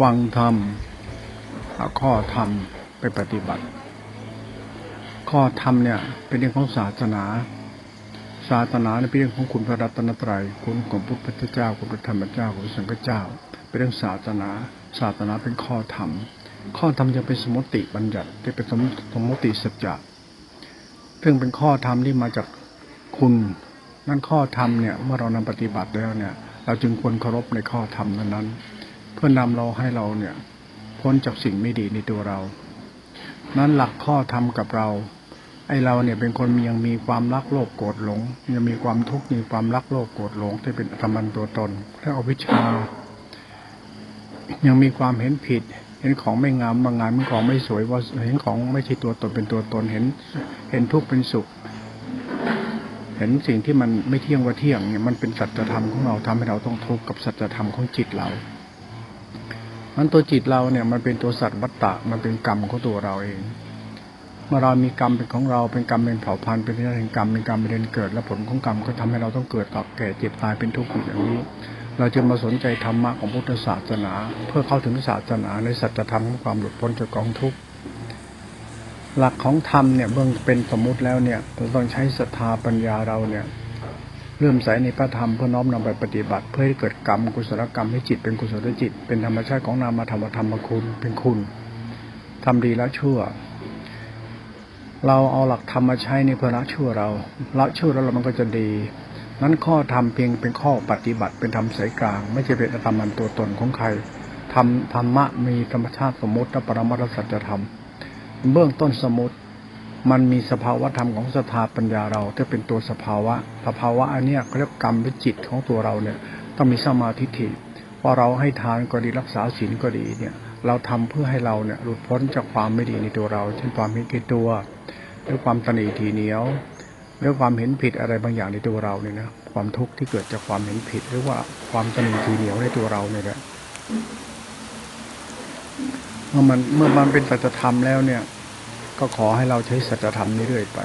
ฟังธรรมเอาข้อธรรมไปปฏิบัติ ข้อธรรมเนี่ย เป็นเรื่องของศาสนา ศาสนาเนี่ยเป็นเรื่องของคุณพระรัตนตรัยคุณของพระพุทธเจ้าคุณพระธรรมเจ้าคุณสังฆเจ้า เป็นเรื่องศาสนา ศาสนาเป็นข้อธรรม ข้อธรรมจะเป็นสมมติบัญญัติที่เป็นสมสมติสัจจะซึ่งเป็นข้อธรรมที่มาจากคุณนั่นข้อธรรมเนี่ยเมื่อเรานำปฏิบัติแล้วเนี่ย เราจึงควรเคารพในข้อธรรมนั้นๆ เพื่อนำเราให้เราเนี่ย พ้นจากสิ่งไม่ดีในตัวเรา นั้นหลักข้อธรรมกับเรา ไอเราเนี่ยเป็นคนมียังมีความรักโลภโกรธหลง ยังมีความทุกข์มีความรักโลภโกรธหลงที่เป็นธรรมันตัวตนและอวิชชา ยังมีความเห็นผิด เห็นของไม่งามบางงานเห็นของไม่สวยว่าเห็นของไม่ใช่ตัวตนเป็นตัวตนเห็น เห็นทุกข์เป็นสุขเห็นสิ่งที่มันไม่เที่ยงว่าเที่ยงเนี่ยมันเป็นสัจธรรมของเราทำให้เราต้องทุกข์กับสัจธรรมของจิตเรา มันตัวจิตเราเนี่ยมันเป็นตัวสัตว์วัตตะมันเป็นกรรมของตัวเราเอง เมื่อเรามีกรรมเป็นของเราเป็นกรรมเป็นเผ่าพันธุ์เป็นเรื่องแห่งกรรมเป็นกรรมเป็นเดือนเกิด และผลของกรรมก็ทำให้เราต้องเกิดต่อแก่เจ็บตายเป็นทุกข์อยู่อย่างนี้ เราจะมาสนใจธรรมะของพุทธศาสนา เพื่อเข้าถึงศาสนาในสัจธรรมของความหลุดพ้นจากกองทุกข์หลักของธรรมเนี่ยเบื้องเป็นสมมุติแล้วเนี่ยเราต้องใช้ศรัทธาปัญญาเราเนี่ย เริ่มใสในพระธรรมเพื่อน้อมนำไปปฏิบัติ เพื่อให้เกิดกรรมกุศลกรรมให้จิตเป็นกุศลจิต เป็นธรรมชาติของนามธรรมธรรมคุณเป็นคุณทำดีละชั่ว เราเอาหลักธรรมมาใช้ในเพื่อละชั่วเราละชั่วแล้วเรามันก็จะดี นั้นข้อธรรมเพียงเป็นข้อปฏิบัติเป็นธรรมสายกลาง ไม่ใช่เป็นธรรมันตัวตนของใครธรรมธรรมะมีธรรมชาติสมมติและปรมัตถสัจธรรม เบื้องต้นสมมติ มันมีสภาวะธรรมของสถาปัญญาเราที่เป็นตัวสภาวะ สภาวะอันเนี้ยเรียกกรรมวิจิตของตัวเราเนี่ย ต้องมีสมาธิฐิพอเราให้ทานก็ดีรักษาศีลก็ดีเนี่ย เราทำเพื่อให้เราเนี่ยหลุดพ้นจากความไม่ดีในตัวเรา เช่นความเห็นแก่ตัวหรือความตนีทีเหนียวหรือความเห็นผิดอะไรบางอย่างในตัวเราเนี่ยนะความทุกข์ที่เกิดจากความเห็นผิด หรือว่าความตนีทีเหนียวในตัวเราเนี่ยแหละเมื่อมันเมื่อมันเป็นสัจธรรมแล้วเนี่ย ก็ขอให้เราใช้สัจธรรมนี้เรื่อยไป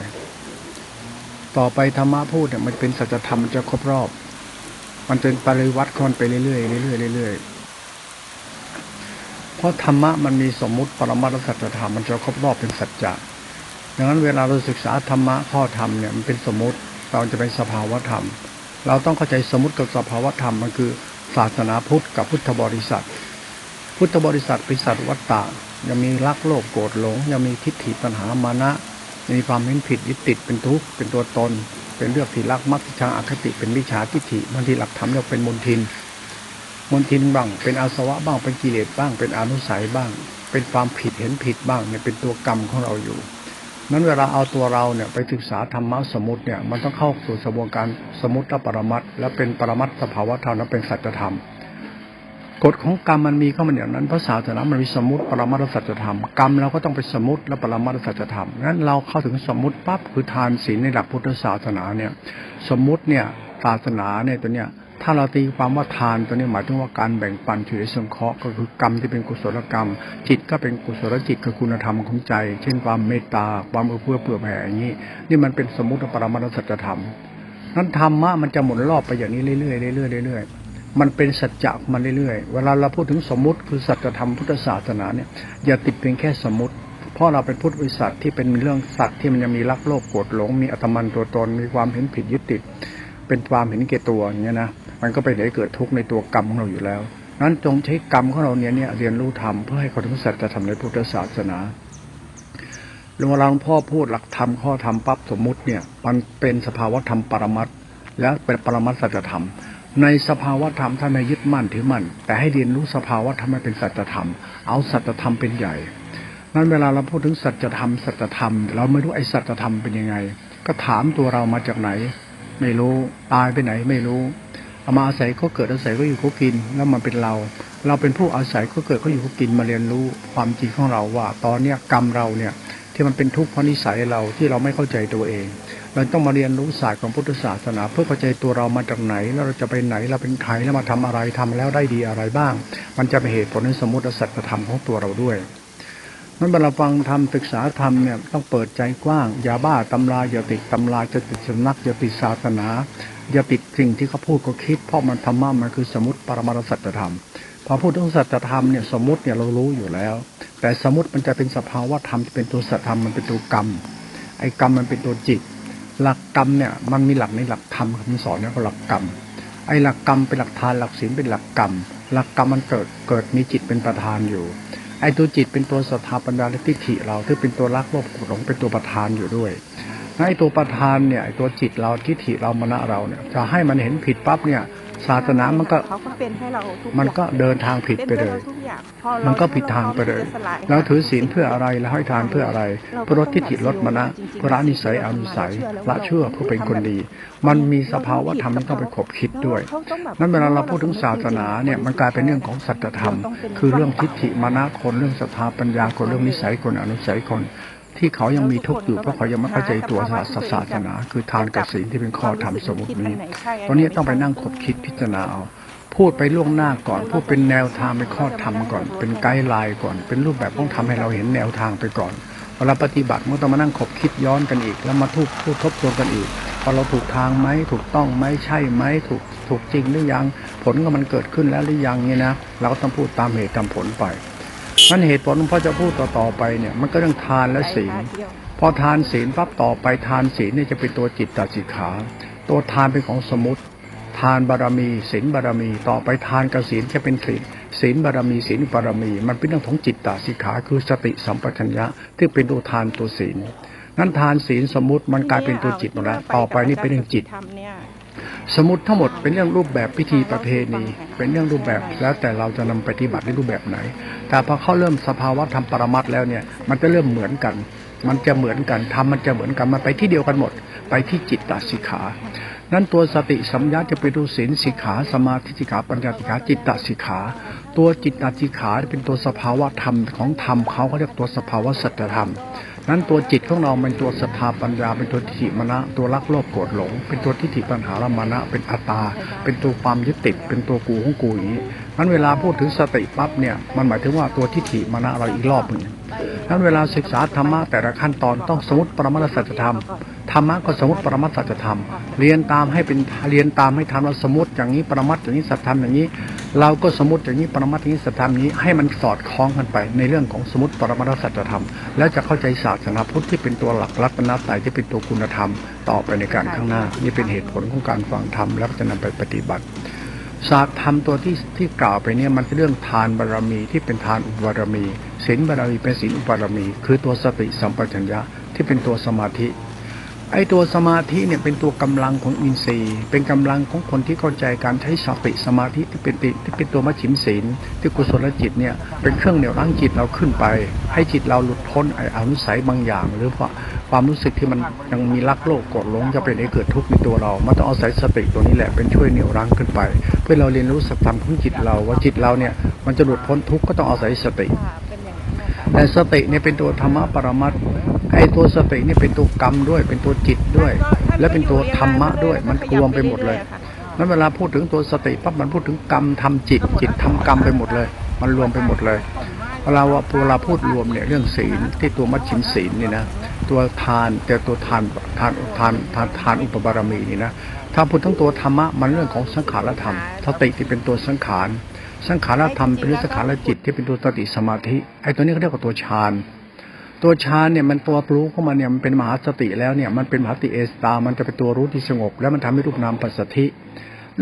ต่อไปธรรมะพูดเนี่ยมันเป็นสัจธรรมมันจะครบรอบ มันเป็นปริวัติคนไปเรื่อยๆเรื่อยๆเรื่อยๆเพราะธรรมะมันมีสมมุติปรมัตถสัจธรรมมันจะครบรอบเป็นสัจจะดังนั้นเวลาเราศึกษาธรรมะข้อธรรมเนี่ยมันเป็นสมมติเราจะเป็นสภาวธรรม เราต้องเข้าใจสมมติกับสภาวธรรมมันคือศาสนาพุทธกับพุทธบริษัท พุทธบริษัทเป็นสัตว์วัตตะ ยังมีรักโลภโกรธหลง ยังมีทิฏฐิปัญหามานะยังมีความเห็นผิดยึดติดเป็นทุกข์เป็นตัวตน เป็นเรื่องที่รักมักชังอคติเป็นวิชาทิฏฐิบางทีหลักธรรมเรียกเป็นมนทินมนทินบ้าง เป็นอาสวะบ้างเป็นกิเลสบ้าง เป็นอนุสัยบ้าง เป็นความผิดเห็นผิดบ้างเนี่ยเป็นตัวกรรมของเราอยู่นั้นเวลาเอาตัวเราเนี่ยไปศึกษาธรรมะสมมติเนี่ยมันต้องเข้าสู่สมวการสมมติและปรมัตถ์และเป็นปรมัตสภาวะธรรมและเป็นสัจธรรม กฎของกรรมมันมีเข้ามาอย่างนั้นเพราะศาสนามันมีสมมติปรมัตถสัจธรรมกรรมเราก็ต้องไปสมมติและปรมัตถสัจธรรมงั้นเราเข้าถึงสมมติปั๊บคือทานศีลในหลักพุทธศาสนาเนี่ย สมมติเนี่ยศาสนาเนี่ยตัวเนี้ยถ้าเราตีความว่าทานตัวนี้หมายถึงว่าการแบ่งปันช่วยสงเคราะห์ก็คือกรรมที่เป็นกุศลกรรม จิตก็เป็นกุศลจิตคือคุณธรรมของใจ เช่นความเมตตาความเอื้อเฟื้อเผื่อแผ่อย่างนี้ นี่มันเป็นสมมติและปรมัตถสัจธรรม นั้นธรรมะมันจะหมุนรอบไปอย่างนี้เรื่อยๆเรื่อยๆเรื่อยๆ มันเป็นสัจจะมันเรื่อยๆ เวลาเราพูดถึงสมมุติคือสัจธรรมพุทธศาสนาเนี่ยอย่าติดเพียงแค่สมมติ เพราะเราเป็นพุทธบริษัทที่เป็นเรื่องสัตว์ที่มันยังมีรักโลภโกรธหลง มีอัตมันตัวตนมีความเห็นผิดยึดติด เป็นความเห็นแก่ตัวอย่างเงี้ยนะมันก็ไปไหนเกิดทุกข์ในตัวกรรมของเราอยู่แล้วนั้นจงใช้กรรมของเราเนี่ยเนี่ยเรียนรู้ธรรมเพื่อให้เขาถึงสัจธรรมในพุทธศาสนาหลวงหลวงพ่อพูดหลักธรรมข้อธรรมปั๊บสมมุติเนี่ยมันเป็นสภาวะธรรมปรมัตและเป็นปรมัตสัจธรรม ในสภาวะธรรมท่านไม่ยึดมั่นถือมั่นแต่ให้เรียนรู้สภาวะธรรมให้เป็นสัจธรรม เอาสัจธรรมเป็นใหญ่ นั้นเวลาเราพูดถึงสัจธรรมสัจธรรม เราไม่รู้ไอ้สัจธรรมเป็นยังไง ก็ถามตัวเรามาจากไหน ไม่รู้ตายไปไหนไม่รู้เอามาอาศัยก็เกิดอาศัยก็อยู่ก็กิน แล้วมันเป็นเรา เราเป็นผู้อาศัยก็เกิดก็อยู่ก็กินมาเรียนรู้ความจริงของเราว่า ตอนเนี้ยกรรมเราเนี่ยที่มันเป็นทุกข์เพราะนิสัยเราที่เราไม่เข้าใจตัวเอง เราต้องมาเรียนรู้ศาสตร์ของพุทธศาสนา เพื่อเข้าใจตัวเรามาจากไหน แล้วเราจะไปไหนเราเป็นใครแล้วมาทำอะไรทำแล้วได้ดีอะไรบ้าง มันจะเป็นเหตุผลในสมมติสัจธรรมของตัวเราด้วยนั้นเวลาฟังธรรมศึกษาธรรมเนี่ยต้องเปิดใจกว้าง อย่าบ้าตำราอย่าติดตำราจะติดสำนักอย่าติดศาสนา อย่าติดสิ่งที่เขาพูดก็คิด เพราะมันธรรมะมันคือสมมติปรมาสัจธรรมพอพูดถึงสัจธรรมเนี่ยสมมติเนี่ยเรารู้อยู่แล้ว แต่สมมติมันจะเป็นสภาวะธรรมที่เป็นตัวสัจธรรมมันเป็นตัวกรรมไอ้กรรมมันเป็นตัวจิต หลักกรรมเนี่ยมันมีหลักในหลักธรรมคำสอนเนี่ยหลักกรรมไอ้หลักกรรมเป็นหลักทานหลักศีลเป็นหลักกรรม หลักกรรมมันเกิดเกิดมีจิตเป็นประธานอยู่ไอ้ตัวจิตเป็นตัวสถาปัญญาและทิฏฐิเราที่เป็นตัวรักโลภโกรธหลงเป็นตัวประธานอยู่ด้วยไอ้ตัวประธานเนี่ยไอ้ตัวจิตเราทิฏฐิเรามณะเราเนี่ยจะให้มันเห็นผิดปั๊บเนี่ย ศาสนามันก็เขาก็เป็นให้เราทุกมันก็อย่างเดินทางผิดไปเลยนพื่อราทุกอย่างพอเรามันก็ผิดทางไปเลยราพร้อมที่จะสะแล้วถือศีลเพื่ออะไรแล้วให้ทานเพื่ออะไรเพื่อลดทิฏฐิลดมณะเพื่อละนิสัยอนุสัยละชั่วเพื่อเป็นคนดี มันมีสภาวะธรรมที่ต้องไปขบคิดด้วยเขาต้องแบบนั้นเวลาเราพูดถึงศาสนาเนี่ยมันกลายเป็นเรื่องของสัจธรรม คือเรื่องทิฏฐิมานะคนเรื่องศรัทธาปัญญาคนเรื่องนิสัยคนอนุสัยคน ที่เขายังมีทุกข์อยู่เพราะเขายังไม่เข้าใจตัวศาสศาสนา คือทานกับศีลที่เป็นข้อธรรมสมมตินี้ตอนนี้ต้องไปนั่งขบคิดพิจารณาเอาพูดไปล่วงหน้าก่อน พูดเป็นแนวทางเป็นข้อธรรมก่อน เป็นไกด์ไลน์ก่อน เป็นรูปแบบต้องทำให้เราเห็นแนวทางไปก่อนเวลาปฏิบัติมันต้องมานั่งขบคิดย้อนกันอีก แล้วมาทุกพูดทบทวนกันอีกว่าเราถูกทางไหมถูกต้องไหมใช่ไหมถูกถูกจริงหรือยัง ผลก็มันเกิดขึ้นแล้วหรือยังเนี่ยนะเราก็ต้องพูดตามเหตุตามผลไป มันเหตุผลพ่อจะพูดต่อๆไปเนี่ยมันก็เรื่องทานและศีลพอทานศีลปั๊บต่อไปทานศีลเนี่ยจะเป็นตัวจิตตสิกขา ตัวทานเป็นของสมมติทานบารมีศีลบารมี ต่อไปทานกับศีลจะเป็นศีลศีลบารมีศีลบารมี มันเป็นเรื่องของจิตตสิกขาคือสติสัมปชัญญะที่เป็นตัวทานตัวศีลนั้นทานศีลสมมติมันกลายเป็นตัวจิตหมดแล้วต่อไปนี่เป็นเรื่องจิตทำเนี่ยสมมติทั้งหมดเป็นเรื่องรูปแบบพิธีประเพณี เป็นเรื่องรูปแบบแล้วแต่เราจะนำปฏิบัติในรูปแบบไหน แต่พอเข้าเริ่มสภาวะธรรมปรมัตถ์แล้วเนี่ยมันจะเริ่มเหมือนกัน มันจะเหมือนกันทำมันจะเหมือนกันมันไปที่เดียวกันหมด ไปที่จิตตสิกขา นั้นตัวสติสัมยาจะไปดูศีลสิกขาสมาธิสิกขาปัญญาสิกขาจิตตสิกขา ตัวจิตตสิกขาเป็นตัวสภาวะธรรมของธรรมเขาเขาเรียกตัวสภาวะสัจธรรม นั้นตัวจิตของเราเป็นตัวศรัทธาปัญญา เป็นตัวทิฏฐิมณะตัวรักโลภโกรธหลง เป็นตัวทิฏฐิปัญหาละมานะเป็นอัตตา เป็นตัวความยึดติด เป็นตัวกูของกูอย่างนี้นั้นเวลาพูดถึงสติปั๊บเนี่ยมันหมายถึงว่าตัวทิฏฐิมณะเราอีกรอบหนึ่งนั้นเวลาศึกษาธรรมะแต่ละขั้นตอนต้องสมมติปรมัตสัจธรรมธรรมะก็สมมติปรมัตสัจธรรม เรียนตามให้เป็นเรียนตามให้ทันว่าสมมติอย่างนี้ปรมัตอย่างนี้สัจธรรมอย่างนี้ เราก็สมมติอย่างนี้ปรมัตถนี้สัจธรรมนี้ให้มันสอดคล้องกันไป ในเรื่องของสมมติปรมัตถสัจธรรม แล้วจะเข้าใจศาสนาพุทธที่เป็นตัวหลักรัตนตรัยที่เป็นตัวคุณธรรม ต่อไปในการข้างหน้า นี่เป็นเหตุผลของการฟังธรรมแล้วจะนำไปปฏิบัติศาสตร์ธรรมตัวที่ที่กล่าวไปเนี่ยมันเป็นเรื่องทานบารมีที่เป็นทานอุบารมีศีลบารมีเป็นศีลอุบารมี คือตัวสติสัมปชัญญะที่เป็นตัวสมาธิ ไอ้ตัวสมาธิเนี่ยเป็นตัวกำลังของอินทรีย์ เป็นกำลังของคนที่เข้าใจการใช้สติสมาธิที่เป็นติที่เป็นตัวมัชฌิมศีลที่กุศลจิตเนี่ยเป็นเครื่องเหนี่ยวรั้งจิตเราขึ้นไป ให้จิตเราหลุดพ้นไอ้อนุสัยบางอย่าง หรือว่าความรู้สึกที่มันยังมีรักโลภโกรธหลงจะเป็นให้เกิดทุกข์ในตัวเรามันต้องอาศัยสติตัวนี้แหละเป็นช่วยเหนี่ยวรั้งขึ้นไป เพื่อเราเรียนรู้สัจธรรมของจิตเราว่าจิตเราเนี่ยมันจะหลุดพ้นทุกข์ก็ต้องอาศัยสติแต่สติเนี่ยเป็นตัวธรรมะปรมัตถ์ ไอ้ตัวสติเนี่ยเป็นตัวกรรมด้วย เป็นตัวจิตด้วย และเป็นตัวธรรมะด้วย มันรวมไปหมดเลยนั้นเวลาพูดถึงตัวสติปั๊บมันพูดถึงกรรมทำจิต จิตทำกรรมไปหมดเลย มันรวมไปหมดเลยเวลาว่าเวลาพูดรวมเนี่ยเรื่องศีลที่ตัวมัชชิมศีลนี่นะตัวทานแต่ตัวทานทานทานทานทานอุปบารมีนี่นะถ้าพูดทั้งตัวธรรมะมันเรื่องของสังขารธรรมสติที่เป็นตัวสังขาร สังขารธรรมเป็นเรื่องสังขารจิตที่เป็นตัวสติสมาธิไอ้ตัวนี้เขาเรียกว่าตัวฌาน ตัวฌานเนี่ยมันตัวรู้เข้ามาเนี่ยมันเป็นมหาสติแล้วเนี่ยมันเป็นมหาสติเอสตา มันจะเป็นตัวรู้ที่สงบ แล้วมันทำให้รูปนามปัสสธิ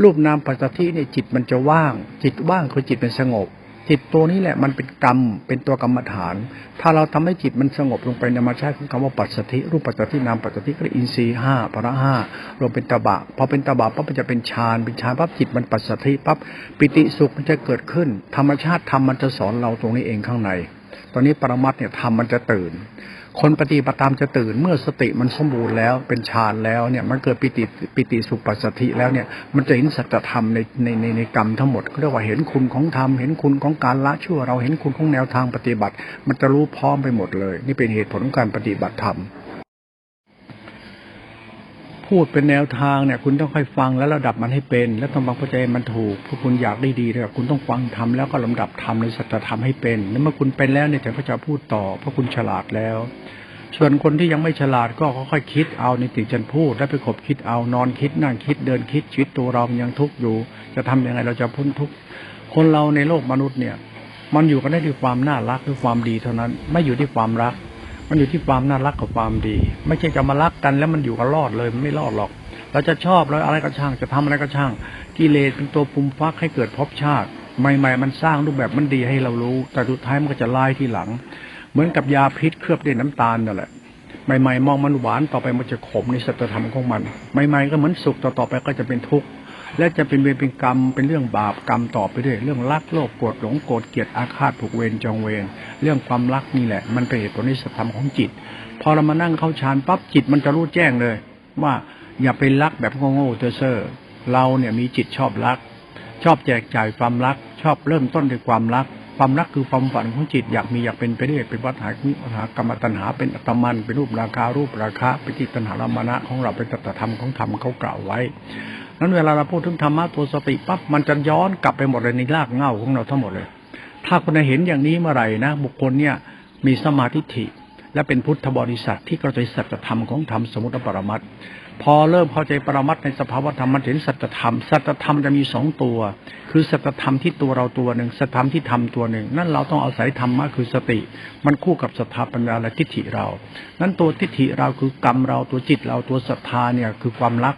รูปนามปัสสธิเนี่ยจิตมันจะว่าง จิตว่างคือจิตเป็นสงบ จิตตัวนี้แหละมันเป็นกรรมเป็นตัวกรรมฐาน ถ้าเราทำให้จิตมันสงบลงไปธรรมชาติของคำว่าปัสสธิ รูปปัสสธินามปัสสธิก็อินทรีย์ห้าพระห้ารวมเป็นตบะพอเป็นตบะปั๊บมันจะเป็นฌานเป็นฌานปั๊บจิตมันปัสสธิปั๊บปิติสุขมันจะเกิดขึ้น ธรรมชาติธรรมมันจะสอนเราตรงนี้เองข้างใน ตอนนี้ปรมัตเนี่ยธรรมมันจะตื่น คนปฏิบัติตามจะตื่น เมื่อสติมันสมบูรณ์แล้วเป็นฌานแล้วเนี่ยมันเกิดปิติปิติสุปัสสติแล้วเนี่ยมันจะเห็นสัจธรรมในในในในกรรมทั้งหมดเขาเรียกว่าเห็นคุณของธรรมเห็นคุณของการละชั่วเราเห็นคุณของแนวทางปฏิบัติ มันจะรู้พร้อมไปหมดเลย นี่เป็นเหตุผลของการปฏิบัติธรรม พูดเป็นแนวทางเนี่ย คุณต้องค่อยฟังแล้วระดับมันให้เป็น แล้วต้องบังคับใจมันถูกเพราะคุณอยากได้ดีเนี่ยคุณต้องฟังทำแล้วก็ลำดับทำในสัจธรรมให้เป็นแล้วเมื่อคุณเป็นแล้วเนี่ยถึงเขาจะพูดต่อ เพราะคุณฉลาดแล้ว ส่วนคนที่ยังไม่ฉลาดก็ค่อยๆคิดเอาในสิ่งฉันพูด แล้วไปขบคิดเอานอนคิดนั่งคิดเดินคิดชีวิตตัวเรายังทุกข์อยู่ จะทำยังไงเราจะพ้นทุกข์คนเราในโลกมนุษย์เนี่ย มันอยู่กันได้ด้วยความน่ารักด้วยความดีเท่านั้น ไม่อยู่ที่ความรัก มันอยู่ที่ความน่ารักกับความดี ไม่ใช่จะมารักกันแล้วมันอยู่กันรอดเลยมันไม่รอดหรอก เราจะชอบแล้วอะไรก็ช่างจะทำอะไรก็ช่าง กิเลสเป็นตัวปุ่มฟักให้เกิดภพชาติ ใหม่ ๆ มันสร้างรูปแบบมันดีให้เรารู้ แต่สุดท้ายมันก็จะลายที่หลัง เหมือนกับยาพิษเคลือบด้วยน้ำตาลนั่นแหละใหม่ ๆ มองมันหวานต่อไปมันจะขมในสัจธรรมของมัน ใหม่ ๆ ก็เหมือนสุขต่อๆไปก็จะเป็นทุกข์ และจะเป็นเวรเป็นกรรมเป็นเรื่องบาปกรรมต่อไปเรื่อยเรื่องรักโลภโกรธหลงโกรธเกลียดอาฆาตผูกเวรจองเวรเรื่องความรักนี่แหละ มันเป็นเหตุผลในสัจธรรมของจิต พอเรามานั่งเข้าฌานปั๊บจิตมันจะรู้แจ้งเลย ว่าอย่าไปรักแบบโง่ๆเตอร์เราเนี่ยมีจิตชอบรัก ชอบแจกจ่ายความรัก ชอบเริ่มต้นด้วยความรัก ความรักคือความฝันของจิตอยากมีอยากเป็นไปเรื่อยเป็นวัฏหาวิวัฏหากรรมตัณหาเป็นอัตมันเป็นรูปราคารูปราคะเป็นจิตตัณหาลมณะของเราเป็นตถธรรมของธรรมเขากล่าวไว้ นั้นเวลาเราพูดถึงธรรมะตัวสติปั๊บมันจะย้อนกลับไปหมดเลยในรากเง้าของเราทั้งหมดเลย ถ้าคนเห็นอย่างนี้เมื่อไหร่นะบุคคลเนี่ยมีสมาธิิและเป็นพุทธบริษัทที่เข้าใจสัจธรรมของธรรมสมุติปรมัตถ์พอเริ่มเข้าใจปรมัตถ์ในสภาวธรรมมันเห็นสัจธรรมสัจธรรมจะมีสองตัว คือสัจธรรมที่ตัวเราตัวหนึ่งสัจธรรมที่ทำตัวหนึ่ง นั่นเราต้องอาศัยธรรมะคือสติ มันคู่กับศรัทธาปัญญาและทิฏฐิเรา นั้นตัวทิฏฐิเราคือกรรมเราตัวจิตเราตัวศรัทธาเนี่ยคือความรัก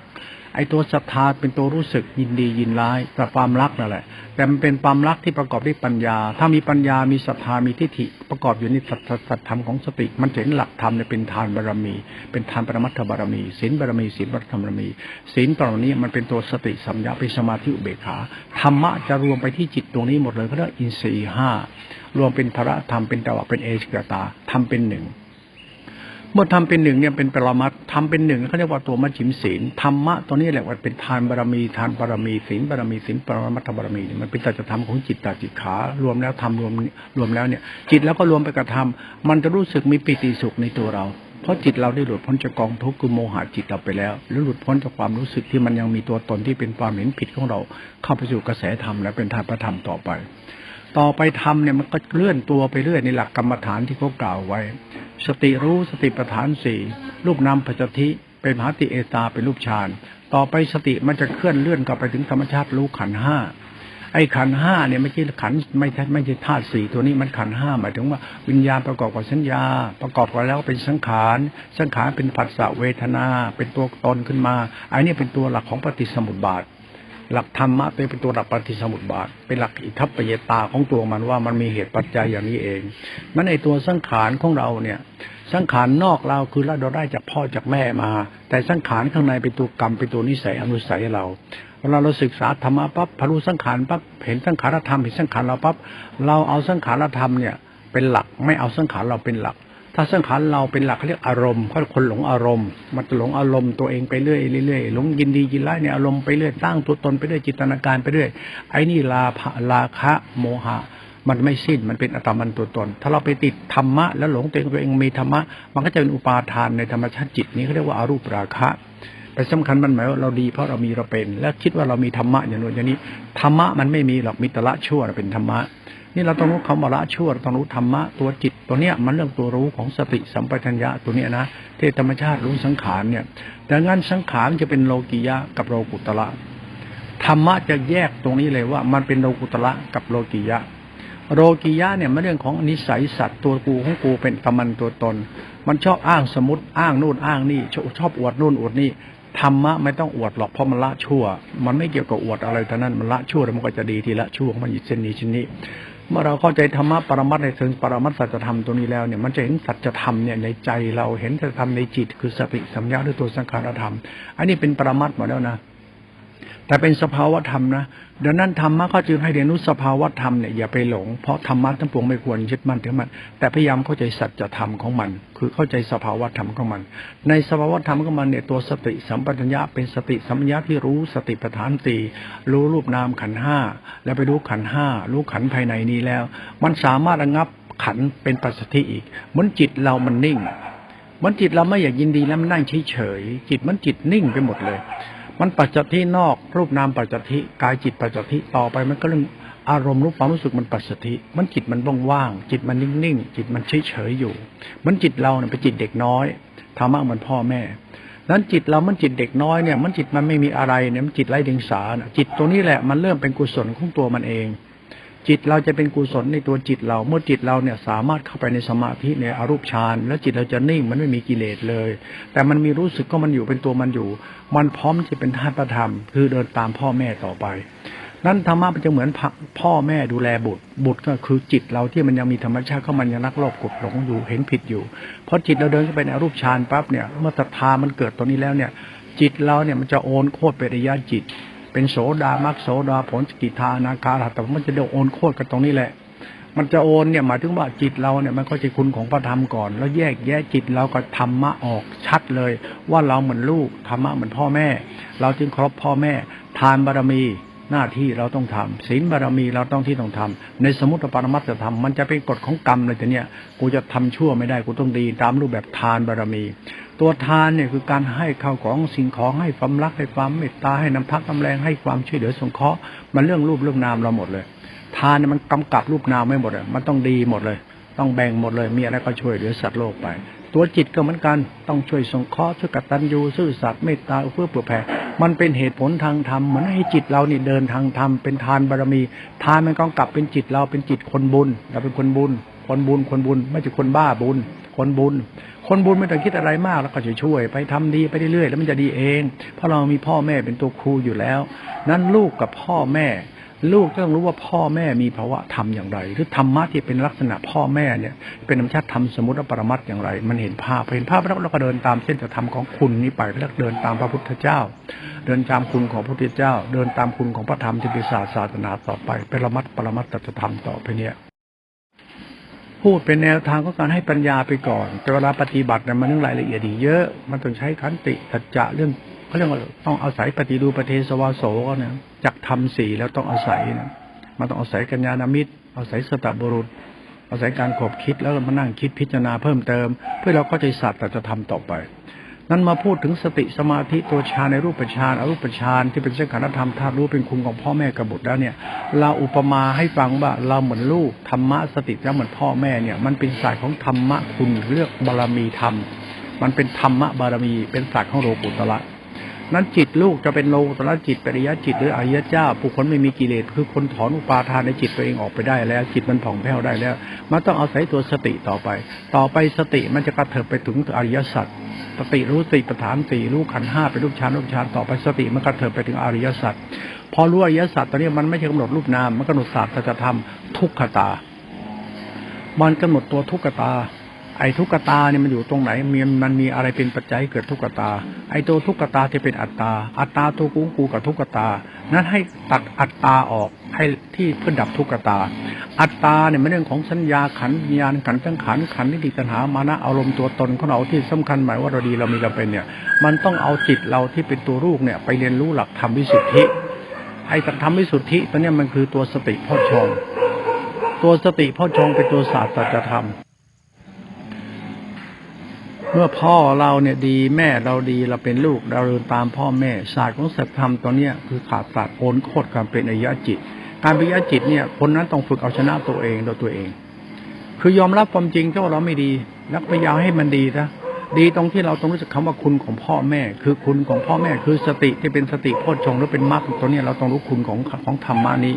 ไอ้ตัวศรัทธาเป็นตัวรู้สึกยินดียินร้ายแต่ความรักนั่นแหละ แต่มันเป็นความรักที่ประกอบด้วยปัญญา ถ้ามีปัญญามีศรัทธามีทิฏฐิประกอบอยู่ในสัจสัจธรรมของสติ มันจะเห็นหลักธรรมเนี่ยเป็นทานบารมี เป็นทานปรมัตถบารมีศีลบารมีศีลวัตธรรมบารมีศีลตรงนี้มันเป็นตัวสติสัมยาเป็นสมาธิอุเบกขาธรรมะจะรวมไปที่จิตตรงนี้หมดเลยเขาเรียกอินทรีย์ห้ารวมเป็นพระธรรมเป็นตวะเป็นเอชกตาทำเป็นหนึ่ง เมื่อทำเป็นหนึ่งเนี่ยเป็นปรมัตถ์ทำเป็นหนึ่งเขาเรียกว่าตัวมัชฌิมศีลธรรมะตัวนี้แหละว่าเป็นทานบารมีทานบารมีศีลบารมีศีลปรมัตถบารมีเนี่ยมันเป็นตัจธรรมของจิตตาจิตขารวมแล้วทำรวมรวมแล้วเนี่ย จิตแล้วก็รวมไปกับธรรมมันจะรู้สึกมีปิติสุขในตัวเราเพราะจิตเราได้หลุดพ้นจากกองทุกข์คือโมหะจิตเราไปแล้วหรือหลุดพ้นจากความรู้สึกที่มันยังมีตัวตนที่เป็นความเห็นผิดของเรา เข้าไปสู่กระแสธรรมและเป็นธาตุพระธรรมต่อไป ต่อไปทำเนี่ยมันก็เลื่อนตัวไปเรื่อยในหลักกรรมฐานที่เขากล่าวไว้ สติรู้สติปัฏฐานสี่รูปนามปัจจทิเป็นมหาติเอตาเป็นรูปฌานต่อไปสติมันจะเคลื่อนเลื่อนกลับไปถึงธรรมชาติรู้ขันห้าไอ้ขันห้าเนี่ยไม่ใช่ขันไม่ใช่ไม่ใช่ธาตุสี่ตัวนี้มันขันห้าหมายถึงว่าวิญญาณประกอบกับสัญญา ประกอบกันแล้วเป็นสังขารสังขารเป็นผัสสะเวทนา เป็นตัวตนขึ้นมาไอ้นี่เป็นตัวหลักของปฏิสมุติบาท หลักธรรมะเป็นตัวหลักปฏิสมุติบาท เป็นหลักอิทัปปยตาของตัวมันว่ามันมีเหตุปัจจัยอย่างนี้เอง มันในตัวสังขารของเราเนี่ย สังขารนอกเราคือเราได้จากพ่อจากแม่มา แต่สังขารข้างในเป็นตัวกรรมเป็นตัวนิสัยอนุสัยเราเวลาเราศึกษาธรรมะปั๊บพอรู้สังขารปั๊บเห็นสังขารธรรมเห็นสังขารเราปั๊บเราเอาสังขารธรรมเนี่ยเป็นหลักไม่เอาสังขารเราเป็นหลัก ถ้าสังขารเราเป็นหลักเขาเรียกอารมณ์เขาคนหลงอารมณ์ มันจะหลงอารมณ์ตัวเองไปเรื่อยเรื่อยหลงยินดียินร้ายในอารมณ์ไปเรื่อยตั้งตัวตนไปเรื่อยจิตนาการไปเรื่อยไอ้นี่ลาภะราคะโมหะ มันไม่สิ้นมันเป็นอัตมันตัวตน ถ้าเราไปติดธรรมะ แล้วหลงตัวเองตัวเองมีธรรมะ มันก็จะเป็นอุปาทานในธรรมชาติจิตนี้เขาเรียกว่าอารูปราคะไปสำคัญมันหมายว่าเราดีเพราะเรามีเราเป็น และคิดว่าเรามีธรรมะอย่างนู้นอย่างนี้ธรรมะมันไม่มีหรอกมีแตละชั่วเป็นธรรมะ นี่เราต้องรู้คำว่าละชั่วต้องรู้ธรรมะตัวจิตตัวเนี้ยมันเรื่องตัวรู้ของสติสัมปชัญญะตัวเนี้ยนะที่ธรรมชาติรู้สังขารเนี่ยแต่งั้นสังขารจะเป็นโลกิยะกับโลกุตละธรรมะจะแยกตรงนี้เลยว่า มันเป็นโลกุตละกับโลกิยะ โลกิยะเนี่ยมันเรื่องของนิสัยสัตว์ตัวกูของกูเป็นตมันตัวตน มันชอบอ้างสมมติอ้างนู่นอ้างนี่ชอบอวดนู่นอวดนี่ธรรมะไม่ต้องอวดหรอกเพราะมันละชั่ว มันไม่เกี่ยวกับอวดอะไรทั้งนั้นมันละชั่วแล้วมันก็จะดีทีละชั่วของมันอยู่เช่นนี้ชิ้นนี้ เมื่อเราเข้าใจธรรมะปรมัตถ์ในเชิงปรมัตถสัจธรรมตัวนี้แล้วเนี่ยมันจะเห็นสัจธรรมเนี่ยในใจเราเห็นสัจธรรมในจิตคือสติสัมยาหรือตัวสังขารธรรม อันนี้เป็นปรมัตถ์หมดแล้วนะ แต่เป็นสภาวธรรมนะดังนั้นธรรมะก็จึงให้เรียนรู้สภาวธรรมเนี่ยอย่าไปหลง เพราะธรรมะทั้งปวงไม่ควรยึดมั่นถือมัน แต่พยายามเข้าใจสัจธรรมของมัน คือเข้าใจสภาวธรรมของมัน ในสภาวธรรมของมันเนี่ยตัวสติสัมปชัญญะเป็นสติสัมปชัญญะที่รู้สติปัฏฐานตีรู้รูปนามขันห้าแล้วไปรู้ขันห้ารู้ขันภายในนี้แล้ว มันสามารถระงับขันเป็นปัจจัยอีกเหมือนจิตเรามันนิ่งมันจิตเราไม่อยากยินดีแล้วมันนั่งเฉยๆจิตมันจิตนิ่งไปหมดเลย มันปัจจัยที่นอกรูปนามปัจจัยกายจิตปัจจัยต่อไปมันก็เรื่องอารมณ์รู้ความรู้สึกมันปัสสธิมันจิตมันว่างๆจิตมันนิ่งๆจิตมันเฉยเฉยอยู่ มันจิตเราเนี่ยเป็นจิตเด็กน้อยธรรมะเหมือนพ่อแม่นั้นจิตเรามันจิตเด็กน้อยเนี่ยมันจิตมันไม่มีอะไรเนี่ยมันจิตไร้เดียงสาจิตตัวนี้แหละมันเริ่มเป็นกุศลของตัวมันเอง จิตเราจะเป็นกุศลในตัวจิตเรา เมื่อจิตเราเนี่ยสามารถเข้าไปในสมาธิในอรูปฌานแล้วจิตเราจะนิ่งมันไม่มีกิเลสเลย แต่มันมีรู้สึกก็มันอยู่เป็นตัวมันอยู่ มันพร้อมจะเป็นธาตุธรรม คือเดินตามพ่อแม่ต่อไป นั้นธรรมะมันจะเหมือนพ่อแม่ดูแลบุตร บุตรก็คือจิตเราที่มันยังมีธรรมชาติเข้ามันยังนักโลภกดหลงอยู่เห็นผิดอยู่พอจิตเราเดินเข้าไปในอรูปฌานปั๊บเนี่ยเมื่อศรัทธามันเกิดตรงนี้แล้วเนี่ย จิตเราเนี่ยมันจะโอนโคตรไประยะจิต เป็นโสดามักโสดาผลสกิทานาคาแต่มันจะเดียวโอนโคตรกันตรงนี้แหละ มันจะโอนเนี่ยหมายถึงว่าจิตเราเนี่ยมันก็จะคุณของพระธรรมก่อน แล้วแยกแยะจิตเราก็ธรรมะออกชัดเลย ว่าเราเหมือนลูกธรรมะเหมือนพ่อแม่ เราจึงครพพ่อแม่ ทานบารมีหน้าที่เราต้องทำศีลบารมีเราต้องที่ต้องทำในสมุติปรมัตถธรรมมันจะเป็นกฎของกรรมเลยแต่เนี่ยกูจะทำชั่วไม่ได้กูต้องดีตามรูปแบบทานบารมี ตัวทานเนี่ยคือการให้ข้าวของสิ่งของให้ความรักให้ความเมตตาให้น้ำพักน้ำแรงให้ความช่วยเหลือสงเคราะห์มันเรื่องรูปเรื่องนามเราหมดเลย ทานเนี่ยมันกำกับรูปนามไม่หมดเลยมันต้องดีหมดเลย ต้องแบ่งหมดเลยมีอะไรก็ช่วยเหลือสัตว์โลกไป ตัวจิตก็เหมือนกันต้องช่วยสงเคราะห์ช่วยกตัญญูซื่อสัตย์เมตตาเพื่อเผื่อแผ่มันเป็นเหตุผลทางธรรมเหมือนให้จิตเรานี่เดินทางธรรมเป็นทานบารมี ทานมันกำกับเป็นจิตเราเป็นจิตคนบุญเราเป็นคนบุญคนบุญคนบุญไม่ใช่คนบ้าบุญ คนบุญ คนบุญไม่ต้องคิดอะไรมากแล้วก็จะช่วย ไปทำดีไปเรื่อยๆแล้วมันจะดีเอง เพราะเรามีพ่อแม่เป็นตัวครูอยู่แล้ว นั้นลูกกับพ่อแม่ ลูกต้องรู้ว่าพ่อแม่มีภาวะธรรมอย่างไร หรือธรรมะที่เป็นลักษณะพ่อแม่เนี่ย เป็นธรรมชาติธรรมสมมติและปรมัตอย่างไร มันเห็นภาพเห็นภาพแล้วเราก็เดินตามเส้นธรรมของคุณนี้ไปแล้วเดินตามพระพุทธเจ้า เดินตามคุณของพระพุทธเจ้า เดินตามคุณของพระธรรมที่เป็นศาสตร์ศาสนาต่อไปเป็นปรมัดปรมัตถธรรมต่อไปเนี่ย พูดเป็นแนวทางของการให้ปัญญาไปก่อน แต่เวลาปฏิบัติเนี่ยมันเรื่องรายละเอียดอีกเยอะ มันต้องใช้ขันติสัจจะเรื่องเขาเรียกว่าต้องอาศัยปฏิรูปรเทสวาโสก็เนี่ยจากทำสี่แล้วต้องอาศัยนะมันต้องอาศัยกัญญาณมิตรอาศัยสตบุรุษ อาศัยการขบคิดแล้วมานั่งคิดพิจารณาเพิ่มเติม เพื่อเราก็จะศาสตว์แต่จะทำต่อไป นั้นมาพูดถึงสติสมาธิตัวฌานในรูปฌานอรูปฌานที่เป็นเส้นขานธรรมธาตุรู้เป็นคุณของพ่อแม่กับบุตรแล้วเนี่ยเราอุปมาให้ฟังว่าเราเหมือนลูกธรรมะสติแล้วเหมือนพ่อแม่เนี่ย มันเป็นศาสตร์ของธรรมะคุณเลือกบารมีธรรม มันเป็นธรรมะบารมีเป็นศาสตร์ของโลกุตละ นั้นจิตลูกจะเป็นโลกุตละจิตปริยจิตหรืออริยเจ้าผู้คนไม่มีกิเลสคือคนถอนอุปาทานในจิตตัวเองออกไปได้แล้ว จิตมันผ่องแผ้วได้แล้ว มันต้องอาศัยตัวสติต่อไป ต่อไปสติมันจะกระเถิบไปถึงอริยสัจสติรู้สติปัฏฐานสี่รู้ขันห้าเป็นรูปฌานรูปฌานต่อไปสติมันกระเถิบไปถึงอริยสัจพอรู้อริยสัจตอนนี้มันไม่ใช่กำหนดรูปนามมันกำหนดศาสตร์จะทำทุกขตา มันกำหนดตัวทุกขตา ไอ้ทุกขตาเนี่ยมันอยู่ตรงไหนมีมันมีอะไรเป็นปัจจัยเกิดทุกขตา ไอ้ตัวทุกขตาที่เป็นอัตตา อัตตาตัวกูกูกับทุกขตา นั้นให้ตัดอัตตาออกให้ที่เพื่อดับทุกขตา อัตตาเนี่ยมันเรื่องของสัญญาขันวิญญาณขันธ์ทั้งขันขันนิติตัณหามานะอารมณ์ตัวตนของเราที่สำคัญหมายว่าเราดีเรามีเราเป็นเนี่ย มันต้องเอาจิตเราที่เป็นตัวรูปเนี่ยไปเรียนรู้หลักธรรมวิสุทธิไอ้ธรรมวิสุทธิตัวเนี้ยมันคือตัวสติพ่อชงตัวสติพ่อชงเป็นตัวศาสตร์ธรรม เมื่อพ่อเราเนี่ยดีแม่เราดีเราเป็นลูกเราเดินตามพ่อแม่ศาสตร์ของสัจธรรมตัวเนี้ยคือขาดศาสตร์โอนโคตรการเป็นอริยจิต การเป็นอริยจิตเนี่ยคนนั้นต้องฝึกเอาชนะตัวเองโดยตัวเอง คือยอมรับความจริงที่ว่าเราไม่ดี แล้วพยายามให้มันดีนะดีตรงที่เราต้องรู้จักคำว่าคุณของพ่อแม่ คือคุณของพ่อแม่คือสติที่เป็นสติโพชฌงหรือเป็นมรรคตัวเนี้ยเราต้องรู้คุณของของธรรมะนี้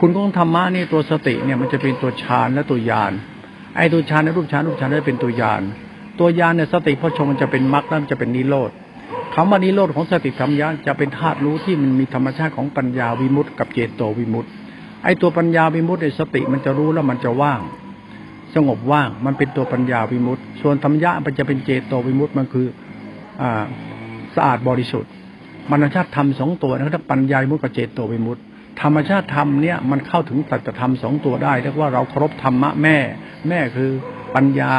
คุณของธรรมะนี่ตัวสติเนี่ยมันจะเป็นตัวฌานและตัวญาณไอ้ตัวฌานในรูปฌานรูปฌานได้เป็นตัวญาณ ตัวญาณเนี่ยสติพชงมันจะเป็นมรรคแล้วมันจะเป็นนิโรธคำว่านิโรธของสติธรรมญาจะเป็นธาตุรู้ที่มันมีธรรมชาติของปัญญาวิมุตติกับเจโตวิมุตติไอตัวปัญญาวิมุตติในสติมันจะรู้แล้วมันจะว่าง สงบว่างมันเป็นตัวปัญญาวิมุตติส่วนธรรมญามันจะเป็นเจโตวิมุตติมันคืออ่าสะอาดบริสุทธิ์มันธรรมชาติธรรมสองตัวนะครับปัญญาวิมุตติกับเจโตวิมุตติธรรมชาติธรรมเนี่ยมันเข้าถึงสัจธรรมสองตัวได้เรียกว่าเราเคารพธรรมะแม่ แม่คือปัญญา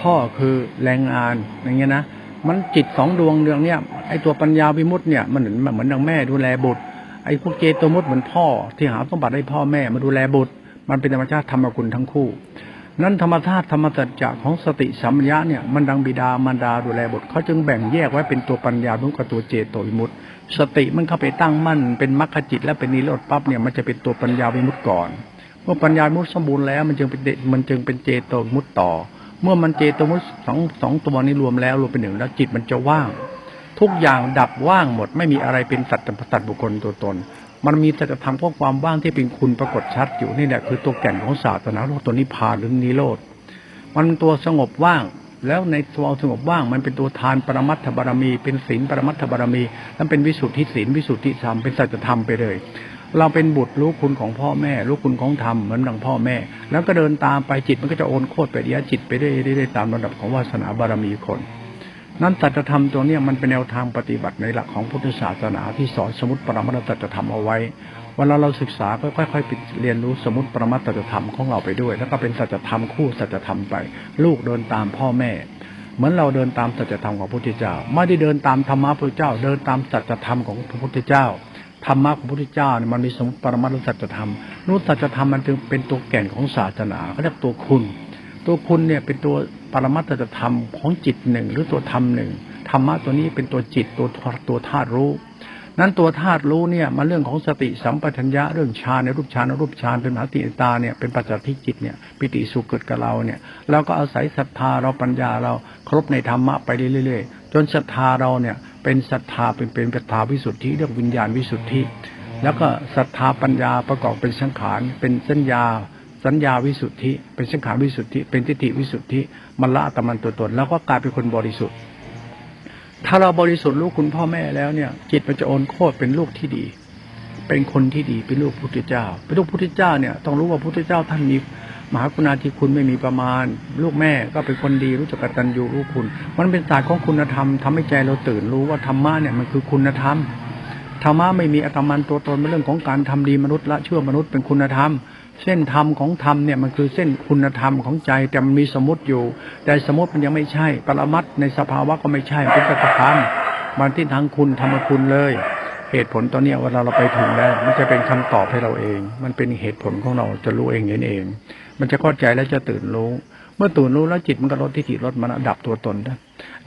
พ่อคือแรงงานอย่างเงี้ยนะมันจิตสองดวงเรืองเนี่ยไอตัวปัญญาวิมุตติเนี่ยมันเหมือนเหมือนดังแม่ดูแลบุตร ไอพวกเจโตมุตติเหมือนพ่อ ที่หาสมบัติให้พ่อแม่มาดูแลบุตร มันเป็นธรรมชาติธรรมกุลทั้งคู่ นั้นธรรมธาตุธรรมสัจจะของสติสัมปญะเนี่ยมันดังบิดามารดาดูแลบุตรเขาจึงแบ่งแยกไว้เป็นตัวปัญญานุกับตัวเจโตวิมุตติสติมันเข้าไปตั้งมั่นเป็นมรรคจิตและเป็นนิโรธปั๊บเนี่ยมันจะเป็นตัวปัญญาวิมุตติก่อนเมื่อปัญญาวิมุตติสมบูรณ์แล้วมันจึงเป็นมันจึงเป็นเจโตวิมุตติต่อ เมื่อมันเจตมุตสองสองตัวนี้รวมแล้วรวมเป็นหนึ่งแล้ว จิตมันจะว่าง ทุกอย่างดับว่างหมด ไม่มีอะไรเป็นสัตว์สัตว์บุคคลตัวตน มันมีสัจธรรมขอความว่างที่เป็นคุณปรากฏชัดอยู่นี่แหละคือตัวแก่นของศาสนาโลกตัวนิพพานหรือนิโรธมันตัวสงบว่างแล้วในตัวสงบว่างมันเป็นตัวทานปรมัตถบารมี เป็นศีลปรมัตถบารมี นั่นเป็นวิสุทธิศีลวิสุทธิธรรมเป็นสัจธรรมไปเลย เราเป็นบุตรรู้คุณของพ่อแม่ รู้คุณของธรรมเหมือนดังพ่อแม่ แล้วก็เดินตามไปจิตมันก็จะโอนโคตรไปเดียจิตไปเรื่อยๆตามระดับของวาสนาบารมีคน นั้นสัจธรรมตัวเนี้ยมันเป็นแนวทางปฏิบัติในหลักของพุทธศาสนาที่สอนสมุติปรมัตถสัจธรรมเอาไว้เวลาเราศึกษาก็ค่อยๆไปเรียนรู้สมุติปรมัตถสัจธรรมของเราไปด้วย แล้วก็เป็นสัจธรรมคู่สัจธรรมไป ลูกเดินตามพ่อแม่เหมือนเราเดินตามสัจธรรมของพระพุทธเจ้า ไม่ได้เดินตามธรรมะพระพุทธเจ้า เดินตามสัจธรรมของพระพุทธเจ้า ธรรมะของพระพุทธเจ้าเนี่ยมันมีสมุติปรมัตถสัจธรรมนู้นสัจธรรมมันจึงเป็นตัวแก่นของศาสนาเขาเรียกตัวคุณ ตัวคุณเนี่ยเป็นตัวปรมัตถธรรมของจิตหนึ่งหรือตัวธรรมหนึ่งธรรมะตัวนี้เป็นตัวจิตตัวตัวธาตุรู้ นั้นตัวธาตุรู้เนี่ยมันเรื่องของสติสัมปชัญญะเรื่องฌานในรูปฌานในรูปฌานเป็นมหาติตาเนี่ยเป็นปัจจัยที่จิตเนี่ยปิติสุขเกิดกับเราเนี่ยเราก็อาศัยศรัทธาเราปัญญาเราครบในธรรมะไปเรื่อยๆ จนศรัทธาเราเนี่ยเป็นศรัทธาเป็นเป็นศรัทธาวิสุทธิเรียกวิญญาณวิสุทธิ แล้วก็ศรัทธาปัญญาประกอบเป็นสังขารเป็นสัญญา สัญญาวิสุทธิ เป็นสังขารวิสุทธิ เป็นทิฏฐิวิสุทธิมันละอัตมันตัวตน แล้วก็กลายเป็นคนบริสุทธิ์ ถ้าเราบริสุทธิ์ลูกคุณพ่อแม่แล้วเนี่ย จิตมันจะโอนโคตรเป็นลูกที่ดี เป็นคนที่ดีเป็นลูกพุทธเจ้า เป็นลูกพุทธเจ้าเนี่ยต้องรู้ว่าพุทธเจ้าท่านมี มหากรุณาธิคุณไม่มีประมาณ ลูกแม่ก็เป็นคนดีรู้จักกตัญญูรู้คุณ มันเป็นศาสตร์ของคุณธรรมทำให้ใจเราตื่นรู้ว่าธรรมะเนี่ยมันคือคุณธรรมธรรมะไม่มีอัตมันตัวตนเป็นเรื่องของการทำดีมนุษย์ละเชั่วมนุษย์เป็นคุณธรรม เส้นธรรมของธรรมเนี่ยมันคือเส้นคุณธรรมของใจแต่มันมีสมมติอยู่ แต่สมมติมันยังไม่ใช่ ปรมัตถ์ในสภาวะก็ไม่ใช่เป็นสัจธรรมมันที่ทางคุณธรรมคุณเลย เหตุผลตอนนี้เวลาเราไปถึงแล้ว มันจะเป็นคำตอบให้เราเอง มันเป็นเหตุผลของเราจะรู้เองเห็นเอง มันจะเข้าใจและจะตื่นรู้ เมื่อตื่นรู้แล้วจิตมันก็ลดที่จิลดมันดับตัวตนได้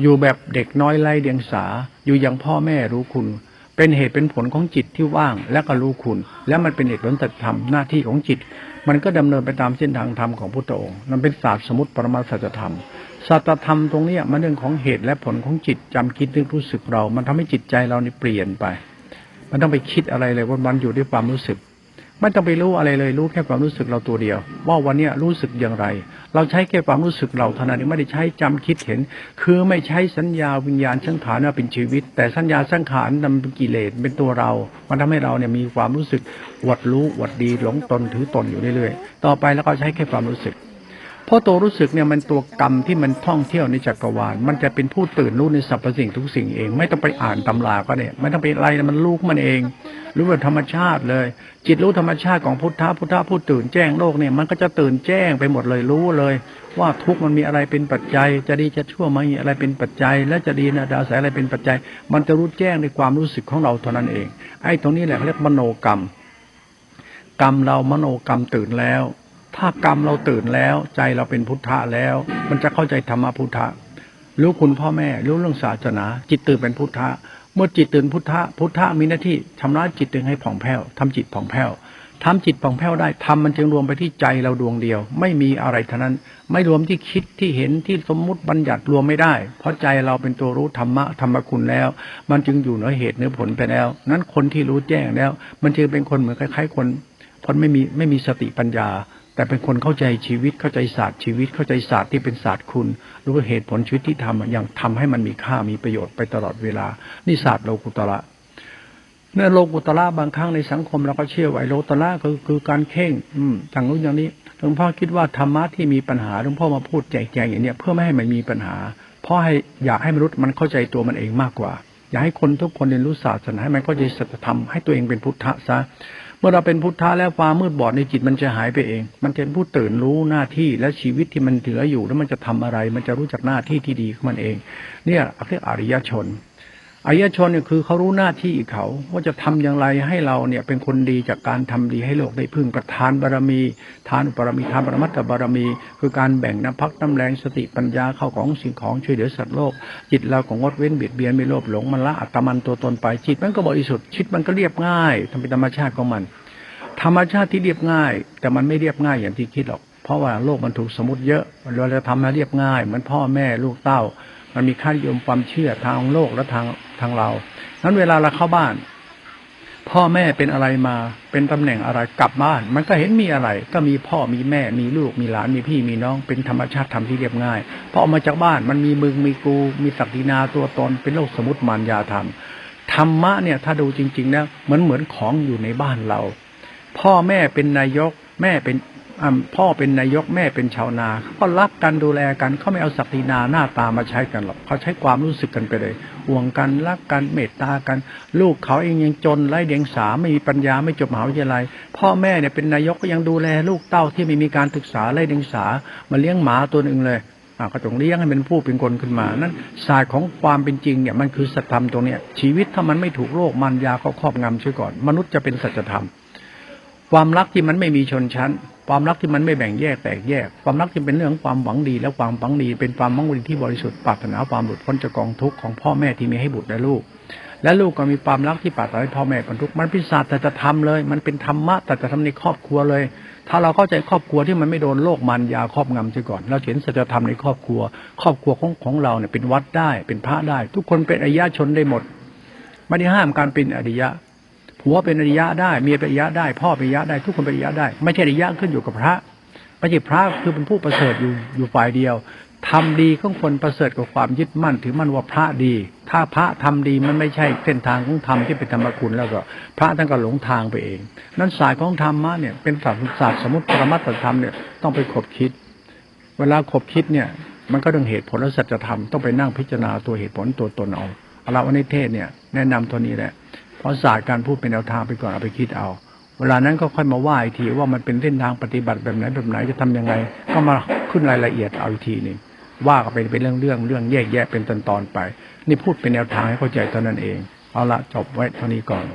อยู่แบบเด็กน้อยไร้เดียงสา อยู่อย่างพ่อแม่รู้คุณ เป็นเหตุเป็นผลของจิตที่ว่างและก็รู้คุณ และมันเป็นเหตุผลสัจธรรมหน้าที่ของจิต มันก็ดำเนินไปตามเส้นทางธรรมของพุทธองค์มันเป็นศาสตร์สมมติปรมาสัจธรรมสัจธรรมตรงนี้มันเรื่องของเหตุและผลของจิตจำคิดนึกรู้สึกเรา มันทำให้จิตใจเรานี่เปลี่ยนไป มันต้องไปคิดอะไรเลยว่ามันอยู่ด้วยความรู้สึก ไม่ต้องไปรู้อะไรเลย รู้แค่ความรู้สึกเราตัวเดียว ว่าวันนี้รู้สึกอย่างไร เราใช้แค่ความรู้สึกเราเท่านั้นไม่ได้ใช้จำคิดเห็น คือไม่ใช้สัญญาวิญญาณสังขารว่าเป็นชีวิต แต่สัญญาสังขารนำเป็นกิเลสเป็นตัวเรา มันทำให้เราเนี่ยมีความรู้สึกหวัดรู้หวัดดีหลงตนถือตนอยู่เรื่อยๆต่อไปแล้วก็ใช้แค่ความรู้สึก เพราะตัวรู้สึกเนี่ยมันตัวกรรมที่มันท่องเที่ยวในจักรวาล มันจะเป็นผู้ตื่นรู้ในสรรพสิ่งทุกสิ่งเอง ไม่ต้องไปอ่านตำราก็เนี่ยไม่ต้องไปอะไรมันรู้มันเอง รู้แบบธรรมชาติเลย จิตรู้ธรรมชาติของพุทธะพุทธะผู้ตื่นแจ้งโลกเนี่ยมันก็จะตื่นแจ้งไปหมดเลยรู้เลย ว่าทุกมันมีอะไรเป็นปัจจัย จะดีจะชั่วมันมีอะไรเป็นปัจจัย และจะดีนะดาวสายอะไรเป็นปัจจัย มันจะรู้แจ้งในความรู้สึกของเราเท่านั้นเอง ไอ้ตรงนี้แหละเขาเรียกมโนกรรม กรรมเรามโนกรรมตื่นแล้ว ถ้ากรรมเราตื่นแล้ว ใจเราเป็นพุทธะแล้ว มันจะเข้าใจธรรมะพุทธะรู้คุณพ่อแม่รู้เรื่องศาสนา จิตตื่นเป็นพุทธะเมื่อจิตตื่นพุทธะพุทธะมีหน้าที่ชำระจิตตื่นให้ผ่องแผ้วทำจิตผ่องแผ้วทำจิตผ่องแผ้วได้ทำมันจึงรวมไปที่ใจเราดวงเดียว ไม่มีอะไรเท่านั้น ไม่รวมที่คิดที่เห็นที่สมมุติบัญญัติรวมไม่ได้ เพราะใจเราเป็นตัวรู้ธรรมะธรรมคุณแล้ว มันจึงอยู่เหนือเหตุเหนือผลไปแล้ว นั้นคนที่รู้แจ้งแล้ว มันจึงเป็นคนเหมือนคล้ายๆคนคนไม่มีไม่มีสติปัญญา แต่เป็นคนเข้าใจชีวิตเข้าใจศาสตร์ชีวิตเข้าใจศาสตร์ที่เป็นศาสตร์คุณรู้เหตุผลชีวิตที่ทำอะยังทำให้มันมีค่ามีประโยชน์ไปตลอดเวลา นี่ศาสตร์โลกุตระเนื่อโลกุตระบางครั้งในสังคมเราก็เชื่อว่าไอ้โลกุตระคือคือการเข่ง อืมอย่างนู้นอย่างนี้หลวงพ่อคิดว่าธรรมะที่มีปัญหาหลวงพ่อมาพูดแจกแจงอย่างเนี้ยเพื่อไม่ให้มันมีปัญหา เพราะให้อยากให้มนุษย์มันเข้าใจตัวมันเองมากกว่า อยากให้คนทุกคนเรียนรู้ศาสนาให้มันเข้าใจสัจธรรมให้ตัวเองเป็นพุทธะซะ มื่อเราเป็นพุทธะแล้วความมืดบอดในจิตมันจะหายไปเอง มันจะเป็นผู้ตื่นรู้หน้าที่และชีวิตที่มันเหลืออยู่แล้วมันจะทำอะไร มันจะรู้จักหน้าที่ที่ดีของมันเอง เนี่ยเรียกอริยชน อริยชนเนี่ยคือเขารู้หน้าที่เขาว่าจะทำอย่างไรให้เราเนี่ย เป็นคนดีจากการทำดีให้โลกได้พึ่งประทานบารมี ทานบารมีทานปรมัตถบารมี คือการแบ่งน้ำพักน้ำแรงสติปัญญาเข้าของสิ่งของช่วยเหลือสัตว์โลก จิตเราของงดเว้นเบียดเบียนไม่โลภหลงมันละอัตมันตัวตนไปจิตมันก็บริสุทธิ์จิตมันก็เรียบง่ายทำเป็นธรรมชาติของมัน ธรรมชาติที่เรียบง่าย แต่มันไม่เรียบง่ายอย่างที่คิดหรอก เพราะว่าโลกมันถูกสมมติเยอะเราจะทำให้เรียบง่ายเหมือนพ่อแม่ลูกเต้ามันมีค่านิยมความเชื่อทางโลกและทาง ทางเรานั้นเวลาเราเข้าบ้าน พ่อแม่เป็นอะไรมา เป็นตำแหน่งอะไรกลับบ้าน มันก็เห็นมีอะไร ก็มีพ่อมีแม่มีลูกมีหลานมีพี่มีน้องเป็นธรรมชาติธรรมที่เรียบง่ายพอออกมาจากบ้านมันมีมึงมีกูมีศักดินาตัวตนเป็นโลกสมมติมารยาธรรมธรรมะเนี่ยถ้าดูจริงๆนะเหมือนเหมือนของอยู่ในบ้านเรา พ่อแม่เป็นนายก แม่เป็น พ่อเป็นนายกแม่เป็นชาวนาเขาก็รักกันดูแลกันเขาไม่เอาศักดินาหน้าตามาใช้กันหรอกเขาใช้ความรู้สึกกันไปเลยห่วงกันรักกันเมตตากัน ลูกเขาเองยังจนไร้เดียงสาไม่มีปัญญาไม่จบมหาวิทยาลัย พ่อแม่เนี่ยเป็นนายกก็ยังดูแลลูกเต้าที่ไม่มีการศึกษาไร้เดียงสามาเลี้ยงหมาตัวหนึ่งเลยอ่าก็ต้องเลี้ยงให้เป็นผู้เป็นคนขึ้นมานั่นศาสตร์ของความเป็นจริงเนี่ยมันคือสัจธรรมตรงเนี้ยชีวิตถ้ามันไม่ถูกโลกมันยาเขาครอบงำช่วยก่อน มนุษย์จะเป็นสัจธรรม ความรักที่มันไม่มีชนชั้น ความรักที่มันไม่แบ่งแยกแตกแยก ความรักที่เป็นเรื่องความหวังดี และความหวังดีเป็นความหวังดีที่บริสุทธิ์ปรารถนาความหลุดพ้นจากกองทุกข์ของพ่อแม่ที่มีให้บุตรและลูก และลูกก็มีความรักที่ปรารถนาให้พ่อแม่พ้นทุกมันเป็นศาสตร์แต่จะทำเลย มันเป็นธรรมะแต่จะทำในครอบครัวเลย ถ้าเราเข้าใจครอบครัวที่มันไม่โดนโลกมันยาครอบงำเสียก่อน เราเห็นสัจธรรมในครอบครัว ครอบครัวของของเราเนี่ยเป็นวัดได้ เป็นพระได้ ทุกคนเป็นอริยชนได้หมดไม่ได้ห้ามการเป็นอริยะ ผัวเป็นอริยะได้เมียเป็นอริยะได้ พ่อเป็นอริยะได้ทุกคนเป็นอริยะได้ ไม่ใช่อริยะขึ้นอยู่กับพระไม่ใช่พระคือเป็นผู้ประเสริฐอยู่อยู่ฝ่ายเดียวทำดีของคนประเสริฐกับความยึดมั่นถือมั่นว่าพระดี ถ้าพระทำดีมันไม่ใช่เส้นทางของธรรมที่เป็นธรรมคุณแล้วก็ พระท่านก็หลงทางไปเอง นั้นสายของธรรมะเนี่ยเป็นศาสตร์ศาสตร์สมมติปรมัตถธรรมเนี่ยต้องไปขบคิด เวลาขบคิดเนี่ยมันก็ต้องเหตุผลและสัจธรรมต้องไปนั่งพิจารณาตัวเหตุผลตัวตนเอาเอาละวันนี้เทศเนี่ยแนะนำตัวนี้แหละ ราะศาสตร์การพูดเป็นแนวทางไปก่อนเอาไปคิดเอา เวลานั้นก็ค่อยมาว่าอีกทีว่ามันเป็นเส้นทางปฏิบัติแบบไหนแบบไหนจะทำยังไง ก็มาขึ้นรายละเอียดเอาอีกทีหนึงว่ากันไปเป็นเรื่องเรื่องเรื่องแยกแยะเป็นตอนตอนไป นี่พูดเป็นแนวทางให้เข้าใจเท่านั้นเอง เอาละจบไว้เท่านี้ก่อน